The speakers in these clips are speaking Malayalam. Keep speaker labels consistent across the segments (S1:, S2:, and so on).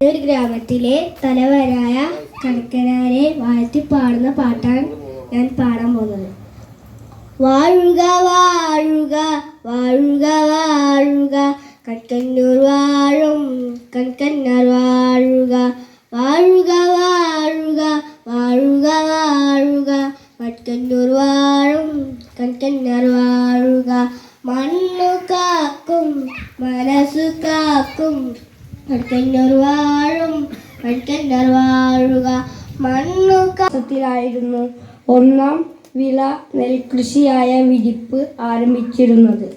S1: ഒരു ഗ്രാമത്തിലെ തലവരായ കണക്കനാരെ വാഴ്ത്തി പാടുന്ന പാട്ടാണ് ഞാൻ പാടാൻ പോകുന്നത്. വാഴുക വാഴുക വാഴുക വാഴുക കൺകന്നൂർ വാഴും കൺകന്നാർ വാഴുക. വാഴുക വാഴുക വാഴുക വാഴുക കൺകന്നൂർ വാഴും കൺകന്നാർ വാഴുക. മണ്ണു കാക്കും മനസ്സു കാക്കും കാത്തിലായിരുന്നു ഒന്നാം വിള നെൽകൃഷിയായ വിരിപ്പ് ആരംഭിച്ചിരുന്നത്.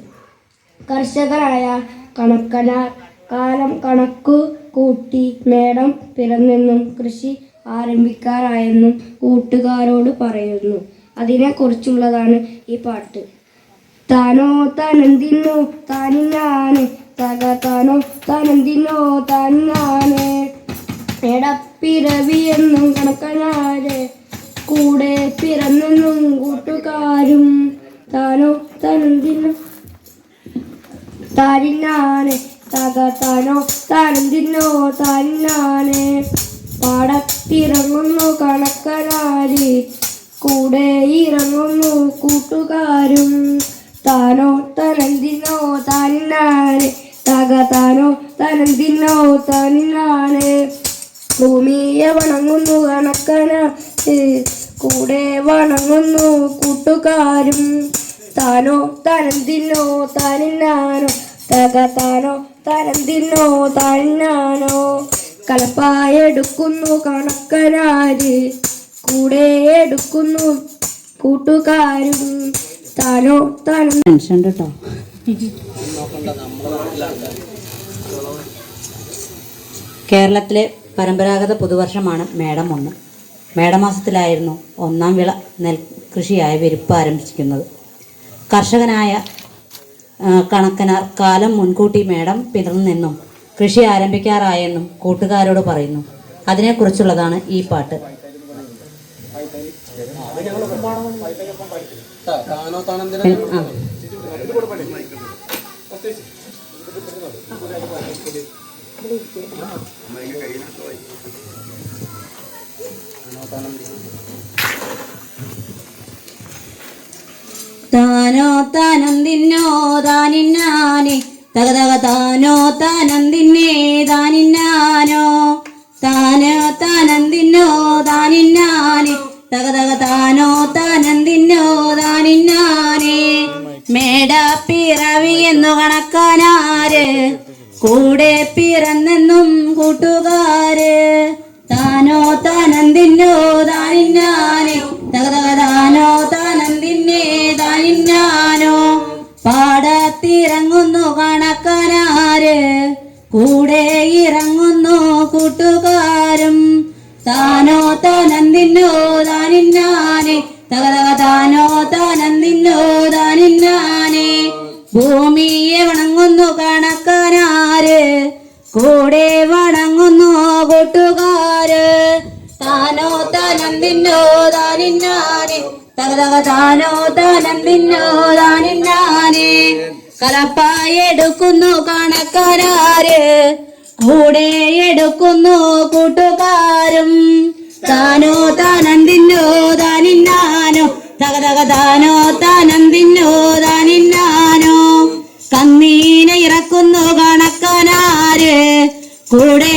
S1: കർഷകരായ കണക്കനാർ കാലം കണക്കു കൂട്ടി മേടം പിറന്നെന്നും കൃഷി ആരംഭിക്കാറായെന്നും കൂട്ടുകാരോട് പറയുന്നു. അതിനെ കുറിച്ചുള്ളതാണ് ഈ പാട്ട്. താനോ താനെന്തിന്നു? താനിന്നാണ് താനോ താനെന്തിനോ തന്നാനെ എടപ്പിറവി എന്നും കണക്കനാരെ. കൂടെ പിറന്നെന്നും കൂട്ടുകാരും താനോ തനന്തിനോ താനിന്നാണ് തക താനോ താനെന്തിനോ തന്നാനെ പാടത്തിറങ്ങുന്നു കണക്കനാരി. കൂടെ ഇറങ്ങുന്നു കൂട്ടുകാരും താനോ തനന്തിനോ താനിന്നാണ് തക താനോ തനന്തിനോ താനിന്നാണ് ഭൂമിയെ വണങ്ങുന്നു കണക്കന. കൂടെ വണങ്ങുന്നു കൂട്ടുകാരും. താനോ തനന്തിനോ താനിന്നാനോ താകാത്താനോ താനോ തനന്തിനോ താനിന്നാനോ കലപ്പായെടുക്കുന്നു കണക്കനാര്. കൂടെ എടുക്കുന്നു കൂട്ടുകാരും. താനോ താനും
S2: ടെൻഷൻ കേട്ടോ കേരളത്തിലെ പരമ്പരാഗത പുതുവർഷമാണ് മേടം ഒന്ന്. മേടമാസത്തിലായിരുന്നു ഒന്നാം വിള നെൽകൃഷിയായ വിരിപ്പ് ആരംഭിക്കുന്നത് കർഷകനായ കണക്കനാർ കാലം മുൻകൂട്ടി മേടം പിറന്നെന്നും കൃഷി ആരംഭിക്കാറായെന്നും കൂട്ടുകാരോട് പറയുന്നു. അതിനെക്കുറിച്ചുള്ളതാണ് ഈ പാട്ട്. ആ. താനോ തിന്നോ താനിന്നാനെ തക തക താനോ തിന്നേ താനിന്നാനോ താനോ താനന്തിന്നോ താനിന്നാനെ തക തക താനോ തിന്നോ താനിന്നാനെ മേട പിറവി എന്നു കണക്കാനാര് കൂടെ പിറന്നെന്നും പാടത്തിറങ്ങുന്നു കണക്കനാര്? കൂടെ ഇറങ്ങുന്നു കൂട്ടുകാരും. താനോ താനന്തിന്നോ താനിന്നാനെ തക തക താനോ താനന്തിന്നോ താനിന്നാനെ ഭൂമിയെ വണങ്ങുന്നു കണക്കനാര്? കൂടെ വണങ്ങുന്നു കൂട്ടുകാര്. താനോ താനന്തിന്നോ താനിന്നാനെ തക തക പിന്നോ താനിന്നാനെ കലപ്പായെടുക്കുന്നു കണക്കാരാര് കൂടെ എടുക്കുന്നു കൂട്ടുകാരും. താനോ താനന്തിന്നോ താനിന്നാനോ തകതക തക താനോ താനന്തിന്നോ താനിന്നാനോ കന്നീനെ ഇറക്കുന്നു കണക്കനാര് കൂടെ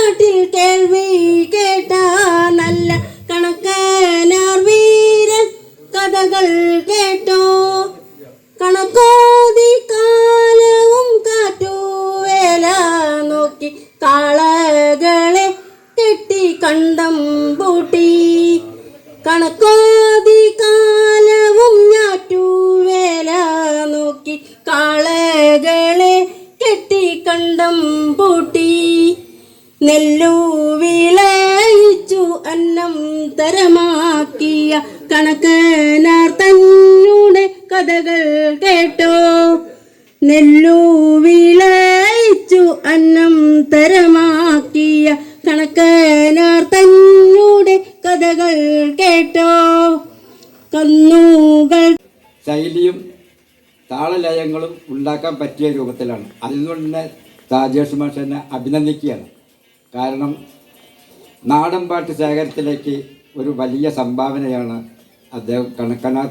S2: നാട്ടിൽ കേൾവി കേട്ട നല്ല കണക്കനാർ വീരൻ കഥകൾ കേട്ടോ. കണക്കോതി കാലവും കാറ്റുവേല നോക്കി കാളകളെ കെട്ടി കണ്ടം പൂട്ടി. കണക്കോതി കാലവും ഞാറ്റുവേല നോക്കി കാളകളെ കെട്ടി കണ്ടം പൂട്ടി. നെല്ലു വിളയിച്ചു അന്നം തരമാക്കിയ കണക്കനാർ തന്നൂടെ കഥകൾ കേട്ടോ. നെല്ലു വിളയിച്ചു അന്നം തരമാക്കിയ കണക്കനാർ തന്നൂടെ കഥകൾ കേട്ടോ. കന്നുകൾ
S3: ശൈലിയും താളലയങ്ങളും ഉണ്ടാക്കാൻ പറ്റിയ രൂപത്തിലാണ്. അതുകൊണ്ട് തന്നെ രാജേഷ് മാഷ് അഭിനന്ദിക്കുകയാണ്. കാരണം നാടൻ പാട്ട് ശേഖരത്തിലേക്ക് ഒരു വലിയ സംഭാവനയാണ് അദ്ദേഹം കണക്കനാർ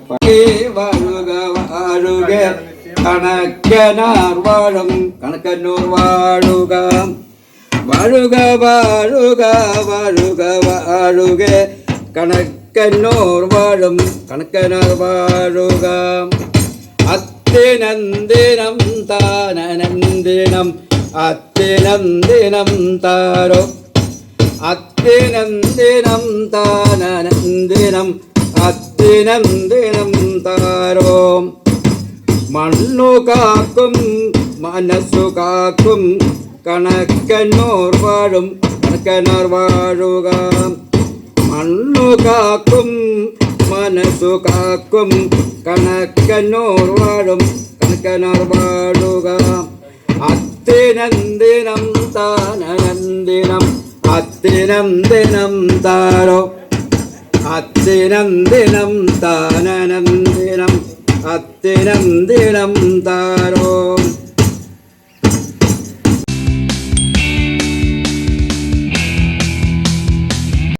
S3: വാഴുക കണക്കനാർ വാഴും കണക്കന്നൂർ വാഴുക. വാഴുക വാഴുക വാഴുക വാഴുക കണക്കന്നൂർ വാഴും കണക്കനാർ വാഴുക. അത്തിനന്ദിനം താനനന്ദിനം അത്തിനന്ദിനം താരോ. അത്തിനന്ദിനം താനനന്ദിനം അത്തിനന്ദിനം താരോ. മണ്ണു കാക്കും മനസ്സു കാക്കും കണക്കനോർ വാഴും കണക്കനോർ വാഴുക. മണ്ണു കാക്കും മനസ്സു കാക്കും കണക്കനോർ വാഴും കണക്കനോർ വാഴുക. അത്തിനന്ദിനം താനനന്ദിനം അത്തിനന്ദിനം താരോ? അത്തിനന്ദിനം താനനന്ദിനം അത്തിനന്ദിനം താരോ?